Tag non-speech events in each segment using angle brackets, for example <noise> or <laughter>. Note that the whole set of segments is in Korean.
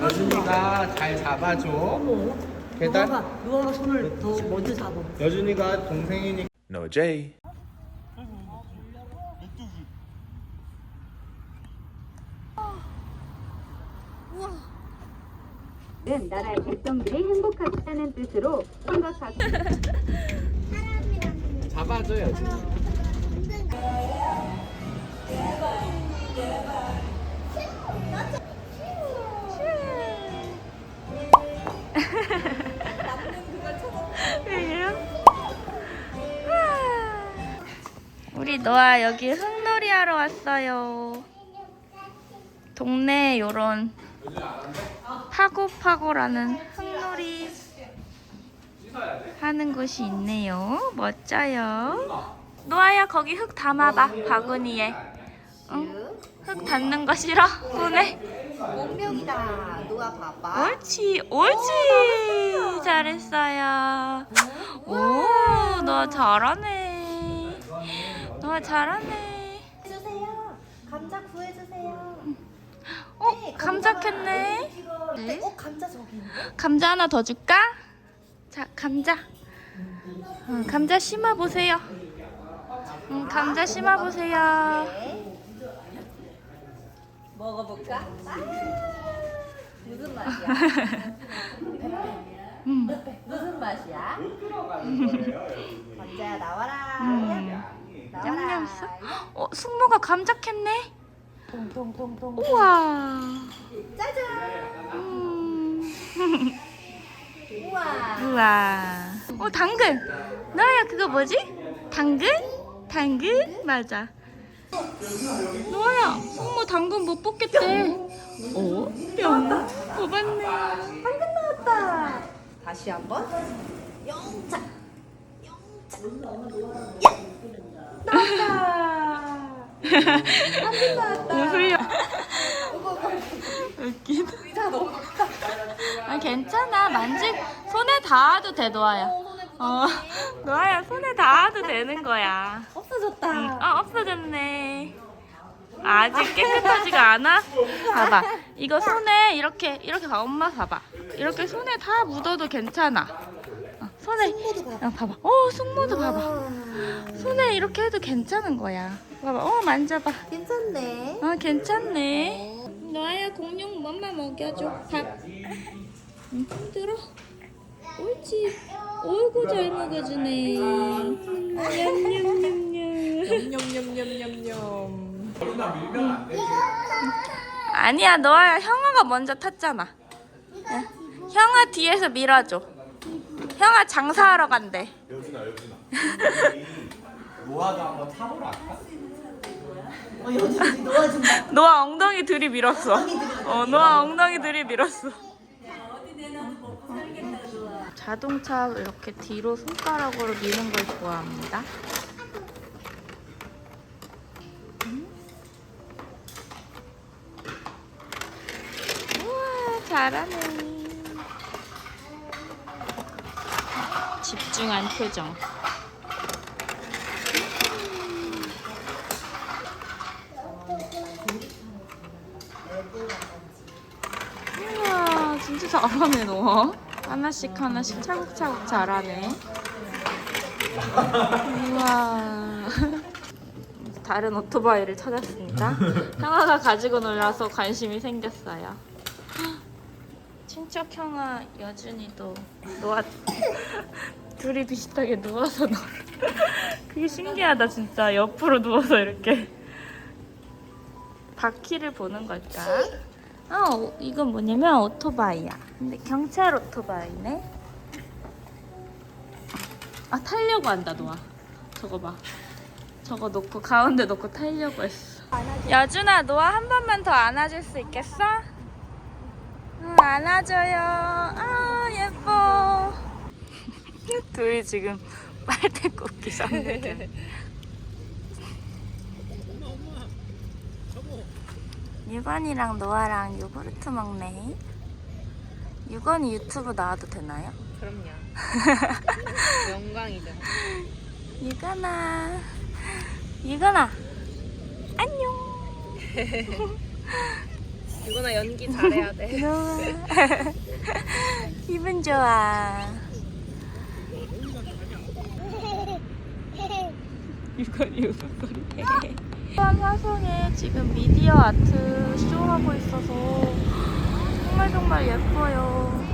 여준이가 잘 잡아줘. 계단. 누아가 누아가 손을 더 먼저 잡아. 여준이가 동생이니까. No J. 는 나라의 백성들이 행복하다는 뜻으로 생각하고 <laughs> 잡아줘 여준이. <laughs> 우리 노아 여기 흙놀이 하러 왔어요. 동네에 요런 파고파고라는 하는 곳이 있네요. 멋져요. 노아야 거기 흙 담아봐 바구니에. 응? 흙 닿는 거 싫어? 손에? 공명이다. 누아 봐봐. 옳지, 옳지. 잘했어요. 오, 너 잘하네. 너 잘하네. 해주세요. 감자 구해주세요. 어, 감자 캤네. 네. 어 감자 저기 있네. 감자 하나 더 줄까? 자, 감자. 응, 감자 심어 보세요. 응, 감자 심어 보세요. 먹어볼까? 아, 무슨 맛이야? <laughs> 음, 무슨 맛이야? 감자야 나와라. 음. 나와라. 어, 숙모가 감자 캤네. 우와. 짜잔. 음. <laughs> 우와. 우와. 어, 당근. 너야 그거 뭐지? 당근? 당근? 맞아. 너야, 숙모 당근 못 뽑겠대. 어? 뿅. 뽑았네. 당근 나왔다. 다시 한번. 영차. 영차. 나왔다. <laughs> 당근 나왔다. 웃기다. 의자 너무 아, 괜찮아. 만지, 손에 닿아도 돼, 노아야. 어, 노아야, 손에 닿아도 되는 거야. 없어졌다. 아, 없어졌네. 아직 깨끗하지가 않아? 봐봐. 이거 손에 이렇게, 이렇게 봐. 엄마 봐봐. 이렇게 손에 다 묻어도 괜찮아. 어, 손에, 어, 봐봐. 어, 숙모도 봐봐. 손에 이렇게 해도 괜찮은 거야. 봐봐. 어, 만져봐. 괜찮네. 아, 괜찮네. 너야 공룡 엄마 먹여줘. 밥. 응, 들어. 옳지. 어이구 잘 먹어주네. 냠냠냠냠. 냠냠냠냠냠. 아니야, 너야 형아가 먼저 탔잖아. 응. 형아 뒤에서 밀어줘. 형아 장사하러 간대. 여준아 여준아. 노아도 한번 타보러 갈까? 어 여기 놓아준다. 노아 엉덩이 들이밀었어. 어, 노아 엉덩이 들이밀었어. 자동차 이렇게 뒤로 손가락으로 미는 걸 좋아합니다. 음. 우와, 잘하네. 집중한 표정. 우와 진짜 잘하네 너 하나씩 하나씩 차곡차곡 잘하네. 우와. 다른 오토바이를 찾았습니다. 형아가 가지고 놀라서 관심이 생겼어요. 친척 형아 여준이도 노아 둘이 비슷하게 누워서 놀아. 그게 신기하다 진짜. 옆으로 누워서 이렇게 바퀴를 보는 걸까? 어, 오- 이건 뭐냐면 오토바이야. 근데 경찰 오토바이네. 아, 타려고 한다, 노아. 저거 봐. 저거 놓고 가운데 놓고 타려고 했어. 여준아, 노아 한 번만 더 안아줄 수 있겠어? 응, 안아줘요. 아, 예뻐. <laughs> 둘이 지금 빨대 꽂기 상대돼. 유건이랑 노아랑 요구르트 먹네. 유건이 유튜브 나와도 되나요? 그럼요. <laughs> 영광이죠. 유건아 유건아 안녕 <laughs> 이거나 연기 잘해야 돼. <laughs> 기분 좋아 유건이 웃음 소리 수원 화성에 지금 미디어 아트 쇼 하고 있어서 정말 정말 예뻐요.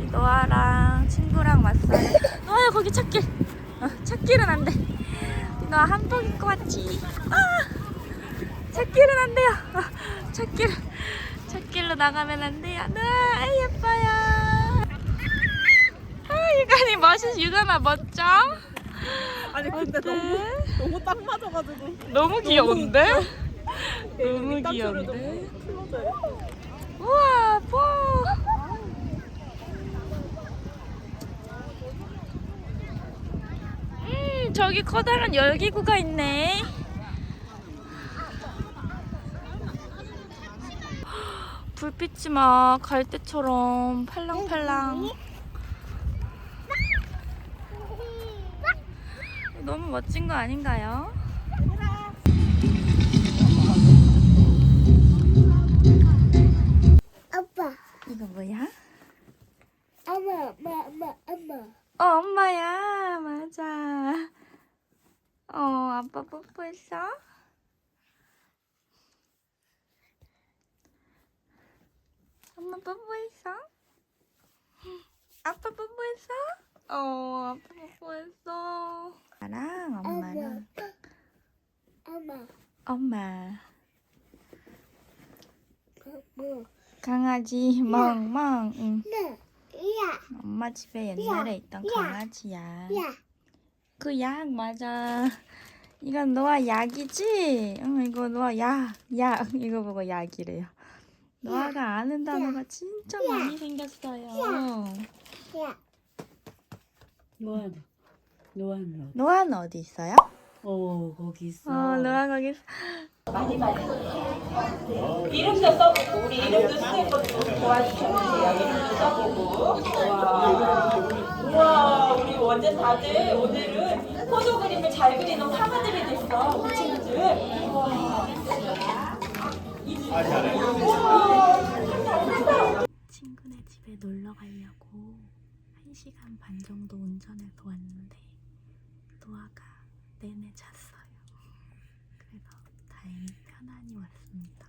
이 노아랑 친구랑 왔어요. 노아야 거기 찾길 어, 찾길은 안 돼. 노아 한복 입고 왔지. 아, 찾길은 안 돼요. 어, 찾길 찾길로 나가면 안 돼요. 노아 예뻐요. 아 유간이 멋있어 유간아 멋져? 아니 근데 어때? 너무 너무 딱 맞아가지고. 너무 귀여운데? 너무 <laughs> 귀여운데? 우와, 뽀! 음, 저기 커다란 열기구가 있네. 불빛이 막 갈대처럼 팔랑팔랑. 너무 멋진 거 아닌가요? 강아지 멍멍 응. 엄마 집에 옛날에 있던 야. 강아지야. 야, 그 약 맞아. 이건 노아 약이지? 응, 이거 노아 약, 약. 이거 보고 약이래요. 노아가 아는 단어가 진짜 많이 생겼어요. 노안 노아는 어디 있어요? 어 거기 있어 어, 노아 거기 있어. 이름도 써보고 우리 이름도 쓰는 것도 도와주셔야 돼요. 이름도 써보고 우와 우와 우리 완전 다들 오늘은 포도 그림을 잘 그리는 화가들이 됐어 친구들 우와 친구네 집에 놀러 가려고 1시간 반 정도 운전해서 왔는데 노아가 내내. 그래서 다행히 편안히 왔습니다.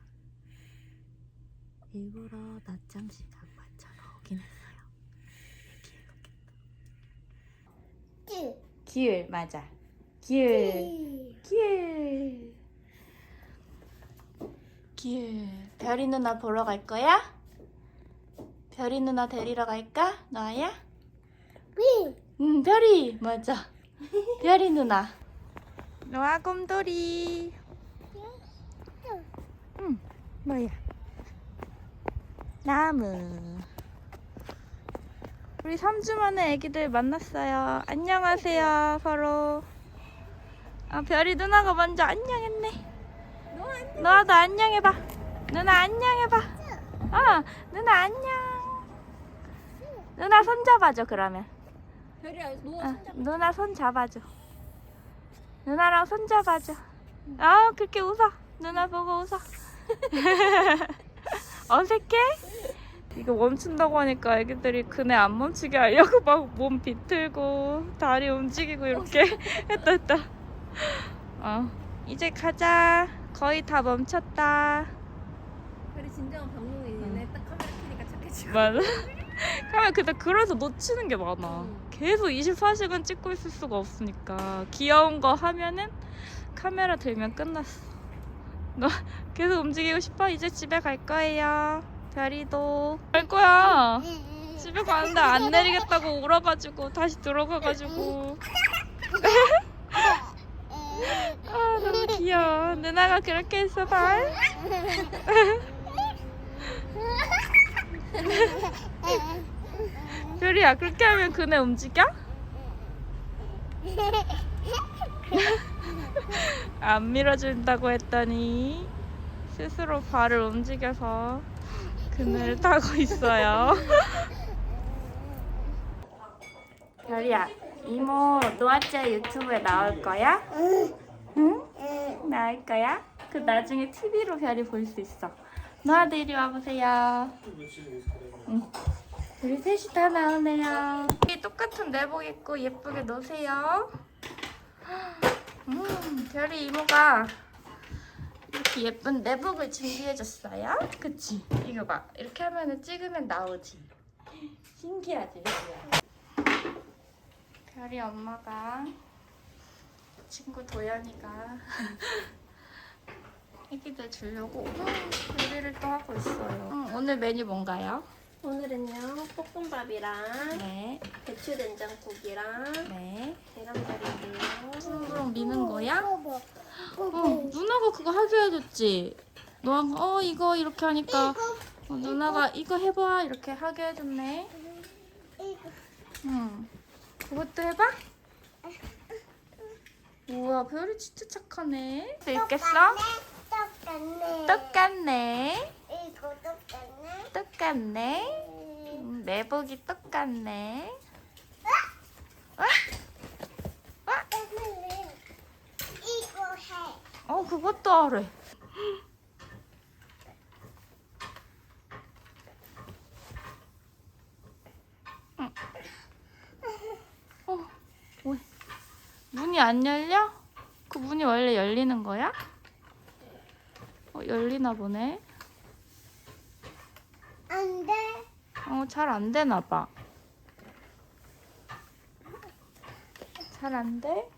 일부러 낮잠 시간 맞춰서 오긴 했어요. 얘기해놓겠다. 귤 맞아. 귤. 귤. 귤. 별이 누나 보러 갈 거야? 별이 누나 데리러 갈까? 너야? 위, 응, 별이 맞아. 별이 누나. <laughs> 노아 곰돌이. 응, 뭐야? 나무. 우리 3주 만에 애기들 만났어요. 안녕하세요, 서로. 아, 별이 누나가 먼저 안녕했네. 너도 안녕해봐. 누나 안녕해봐. 어, 누나 안녕. 누나 손 잡아줘 그러면. 별이야, 노아 어, 누나 손 잡아줘. 누나랑 손 잡아줘. 아 그렇게 웃어. 누나 보고 웃어. <laughs> 어색해? 이거 멈춘다고 하니까 애기들이 그네 안 멈추게 하려고 막 몸 비틀고 다리 움직이고 이렇게 했다 했다. 어 이제 가자. 거의 다 멈췄다. 별이 진정한 방송인이네. 딱 카메라 켜니까 착해지고. 맞아. <laughs> 카메라 근데 그래서 놓치는 게 많아. 계속 24시간 찍고 있을 수가 없으니까 귀여운 거 하면은 카메라 들면 끝났어. 너 <laughs> 계속 움직이고 싶어? 이제 집에 갈 거예요. 별이도 갈 거야. 집에 가는데 안 내리겠다고 울어가지고 다시 들어가가지고. <laughs> 아 너무 귀여워. 누나가 그렇게 했어 발. <laughs> 별이야 그렇게 하면 그네 움직여? <laughs> 안 밀어준다고 했더니 스스로 발을 움직여서 그네를 타고 있어요. <laughs> 별이야 이모 노아짜 유튜브에 나올 거야? 응. 나올 거야? 그 나중에 TV로 별이 볼 수 있어. 노아도 이리 와보세요. 응. 우리 셋이 다 나오네요. 이 똑같은 내복 입고 예쁘게 노세요. 음, 별이 이모가 이렇게 예쁜 내복을 준비해줬어요. 그치? 이거 봐. 이렇게 하면은 찍으면 나오지. 신기하지? 별이야. 별이 엄마가 친구 도연이가 애기들 <laughs> 주려고 요리를 또 하고 있어요. 음, 오늘 메뉴 뭔가요? 오늘은요 볶음밥이랑 네, 배추 된장국이랑 네. 계란말인데요. 푸르렁 미는 거야? 뽀뽀. 어, 뽀뽀. 누나가 그거 하게 해줬지. 너가 어 이거 이렇게 하니까 어, 누나가 이거 해봐 이렇게 하게 해줬네. 응. 그것도 해봐. 우와 별이 진짜 착하네. 읽겠어? 똑같네. 똑같네. 똑같네. 음, 내복이 똑같네. 똑같네. 이거 해. 어 그것도. 응. 어, 왜? 문이 안 열려? 그 문이 원래 열리는 거야? 어, 열리나 보네. 안 돼. 어, 잘 안 되나 봐. 잘 안 돼?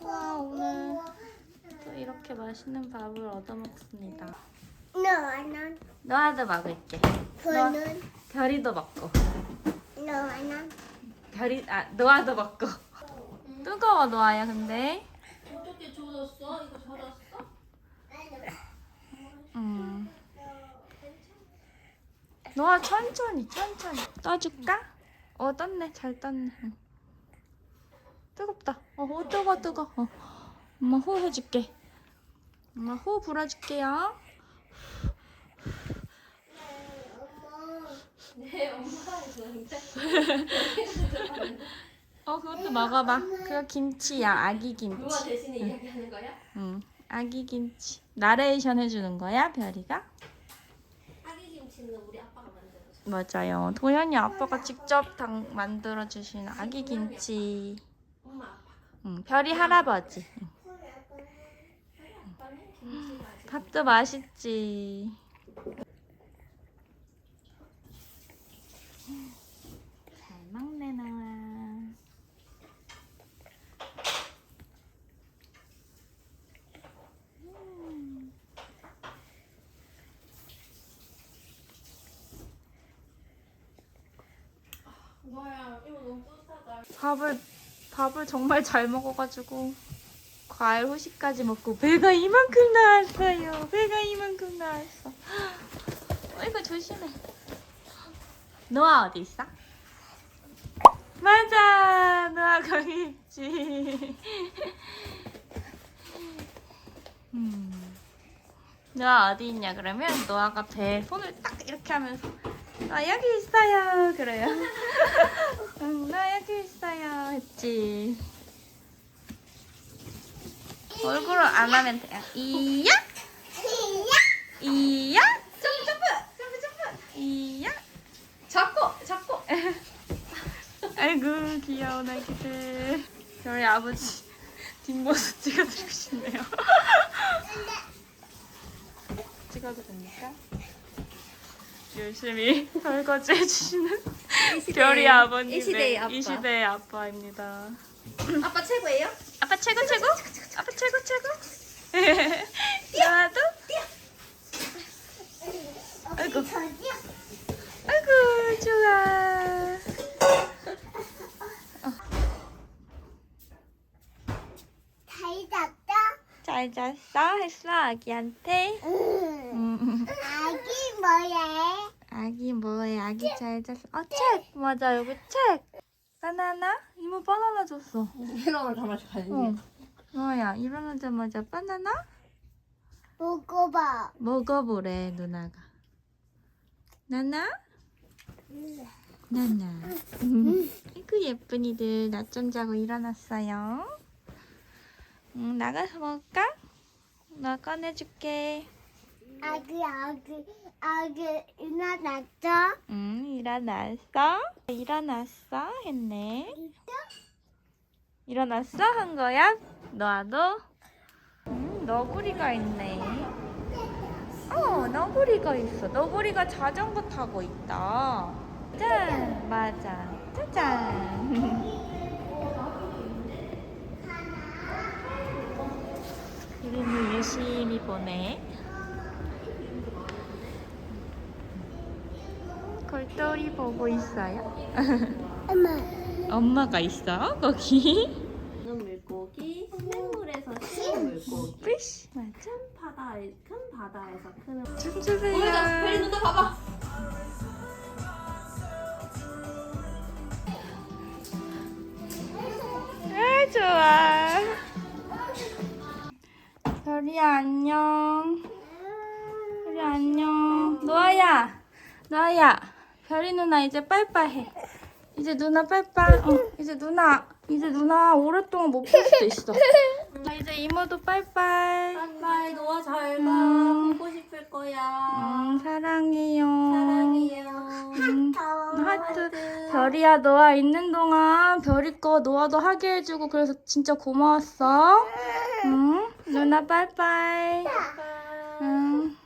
와, 오늘 또 이렇게 맛있는 밥을 얻어 먹습니다. 너는 너아도 먹을게. 그는 별이도 먹고. 너는 별이 아 노아도 먹고. 뜨거워 노아야 근데. 어떻게 젖었어? 이거 젖었어? 음. 노아 천천히 천천히 떠줄까? 어 떴네 잘 떴네. 응. 뜨겁다. 어, 어 뜨거 뜨거. 어. 엄마 호 해줄게. 엄마 호 불어줄게요. 네 엄마가 어 그것도 먹어봐. 그거 김치야 아기 김치. 누가 대신에 이야기하는 거야? 응 아기 김치. 나레이션 해주는 거야 별이가? 아기 김치는 우리 아빠가 만들어줘. 맞아요. 도현이 아빠가 직접 당, 만들어 주신 아기 김치. 응, 별이 할아버지. 밥도 맛있지. 잘 먹네 나와. 뭐야 이거 너무 뿌듯하다. 밥을 밥을 정말 잘 먹어가지고 과일 후식까지 먹고 배가 이만큼 나왔어요. 배가 이만큼 나왔어. <gasps> 어, 이거 조심해. 노아 어디 있어? 맞아, 노아 거기 있지. <laughs> 음. 노아 어디 있냐 그러면 노아가 배 손을 딱 이렇게 하면서 아 여기 있어요 그래요. <laughs> 응, 나 여기 있어요 했지. 얼굴을 안 하면 돼요. 이야, 이야, 점프 점프, 점프 점프, 이야. 잡고 잡고. <laughs> 아이고 귀여운 아기들. 저희 아버지 뒷모습 찍어드리고 싶네요. <laughs> 찍어도 됩니까? 열심히 <laughs> 설거지 해주시는 별이 아버님 이 시대의 아빠. 이 시대의 아빠입니다. 아빠 최고예요? 아빠 최고 최고 아빠 최고 최고 <laughs> 나도 아이고 아이고 좋아 잘 잤다. 잘 잤어 했어 아기한테 응. 음, 아기 뭐야? 아기 뭐해? 아기 잘 잤어? 어 책! 맞아 여기 책! 바나나? 이모 바나나 줬어. 이런 다 마셔 어. 뭐야 일어나자마자 바나나? 먹어봐. 먹어보래 누나가. 나나? 나나. 아이고 예쁜 이들. 낮잠 자고 일어났어요. 응, 나가서 먹을까? 나 꺼내줄게. 아기 아기 아기 일어났어? 응, 일어났어? 일어났어? 했네. 일어났어? 한 거야? 너도? 응, 너구리가 있네. 어, 너구리가 있어. 너구리가 자전거 타고 있다. 짠! 맞아. 짜잔! <laughs> 그림을 유심히 보네. 골똘히 보고 있어요. 엄마 엄마가 있어? 거기? 는 물고기, 생물에서 큰 물고기. 맞아. 큰 바다에 큰 바다에서 크는. 춤 주세요. 눈도 봐봐. 아 좋아. 별이야 안녕. 별이 안녕. 노아야, 노아야. 별이 누나 이제 빠이빠이. 이제 누나 빠이빠이. 어, 이제 누나, 이제 누나 오랫동안 못 볼 수도 있어. 나 이제 이모도 빠이빠이. 빨리 노아 잘 가. 음. 보고 싶을 거야. 음, 사랑해요. 사랑해요. 음, <laughs> 하트. 별이야, 너와 있는 동안 별이 거 노아도 하게 해주고 그래서 진짜 고마웠어. 응? 누나 빠이빠이. 응.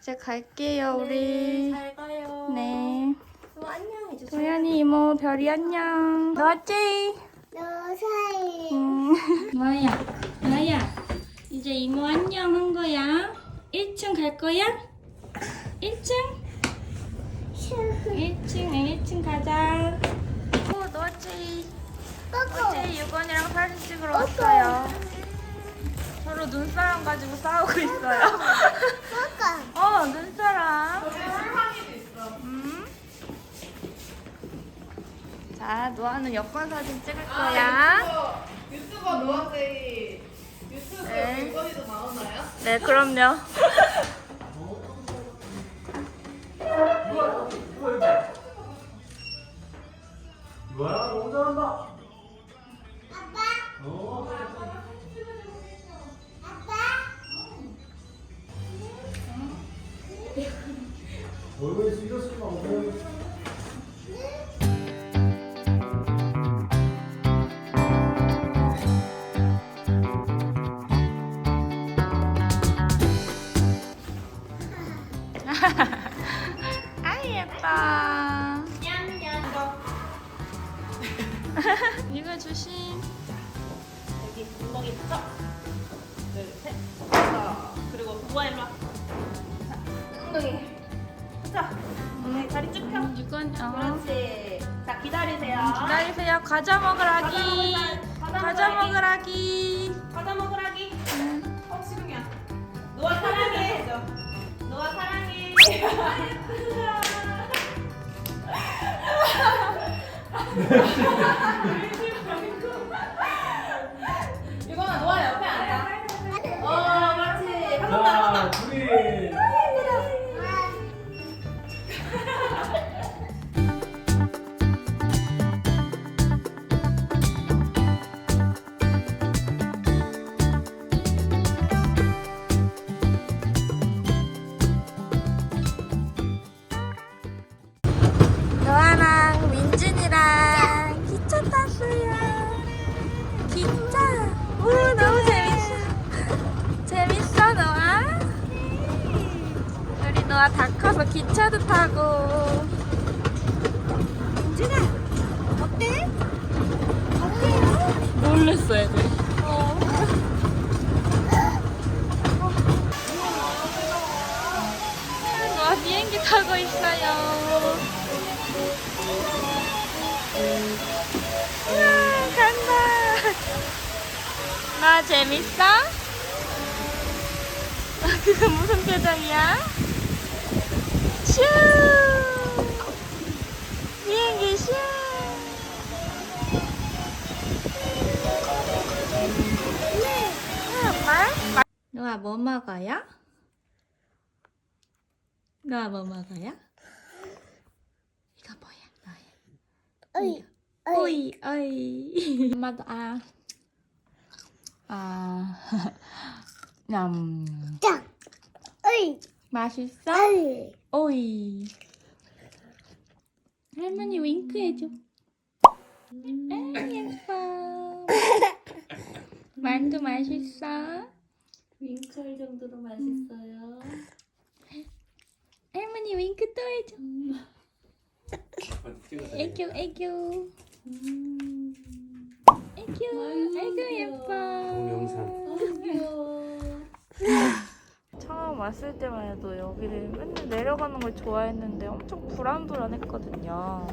이제 갈게요, 우리. 잘 가요. 네. 또 안녕 이제. 도현이 이모, 별이 안녕. 너지? 너 사이 응. <laughs> 뭐야? 뭐야? 이제 이모 안녕 한 거야. 1층 갈 거야? 1층? 1층, 1층 가자. 어, 너지? 어제 유건이랑 사진 찍으러 왔어요. 서로 눈사람 가지고 싸우고 있어요. <laughs> 어, 눈사람. 음. 자, 노아는 여권 사진 찍을 거야. 유튜버 노아데이 유튜브에 네. 물건이도 나오나요? 네, 그럼요. 이거야 너무 잘한다. 얼굴에 신경 쓰지 마. 얼굴에. 아 예뻐. <laughs> 이거 조심. 여기 엉덩이 펴. 둘, 셋. 자, 그리고 누아 일로 와. 자, 엉덩이. 다리 쭉 펴. 이건 어. 그렇지. 자, 기다리세요. 기다리세요. 과자 먹으라기. 과자 먹으라기. 과자 먹으라기. 어, 지금이야. 노아 사랑해. 노아 사랑해. <laughs> <laughs> <laughs> 타고 있어요. 우와, 간다. 나 재밌어? 아, 그거 무슨 표정이야? 슈! 비행기 슈! 네. 말? 너아 뭐 먹어요? 너아 뭐 먹어요? 이거 뭐야? 어이 오이 오이 <laughs> 엄마도 아 아, <laughs> 냠짝 어이 맛있어? 어이 오이 할머니 윙크 해줘 아 예뻐 <laughs> 만두 맛있어? 윙크할 정도로 맛있어요. 할머니 윙크 또 해줘. 애교 애교 애교 아이고 예뻐. <laughs> 처음 왔을 때만 해도 여기를 맨날 내려가는 걸 좋아했는데 엄청 불안불안했거든요.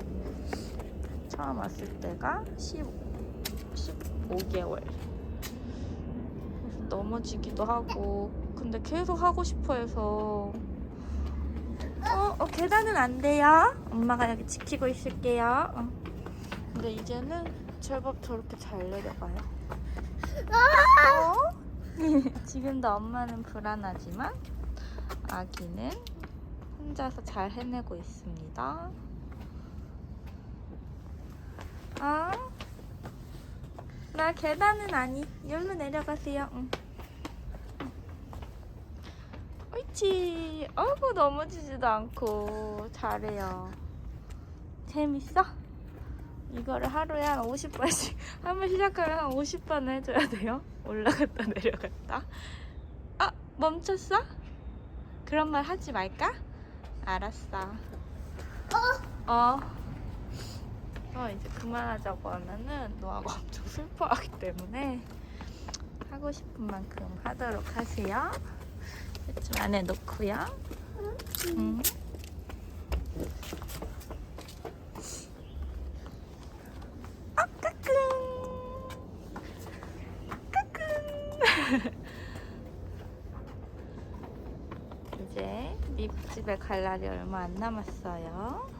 처음 왔을 때가 10, 15개월. 그래서 넘어지기도 하고, 근데 계속 하고 싶어 해서. 어, 어, 계단은 안 돼요. 엄마가 여기 지키고 있을게요. 어. 근데 이제는 제법 저렇게 잘 내려가요. 어? <laughs> 지금도 엄마는 불안하지만 아기는 혼자서 잘 해내고 있습니다. 아, 나 계단은 아니. 여기로 내려가세요. 응. 어이구 넘어지지도 않고 잘해요. 재밌어? 이거를 하루에 한 50번씩 한 번 시작하면 한 50번을 해줘야 돼요. 올라갔다 내려갔다. 아 멈췄어? 그런 말 하지 말까? 알았어. 어. 어 이제 그만하자고 하면은 노아가 엄청 슬퍼하기 때문에 하고 싶은 만큼 하도록 하세요. 좀 안에 놓고요. 음. 아, 까꿍. 까꿍. <laughs> 이제 립집에 갈 날이 얼마 안 남았어요.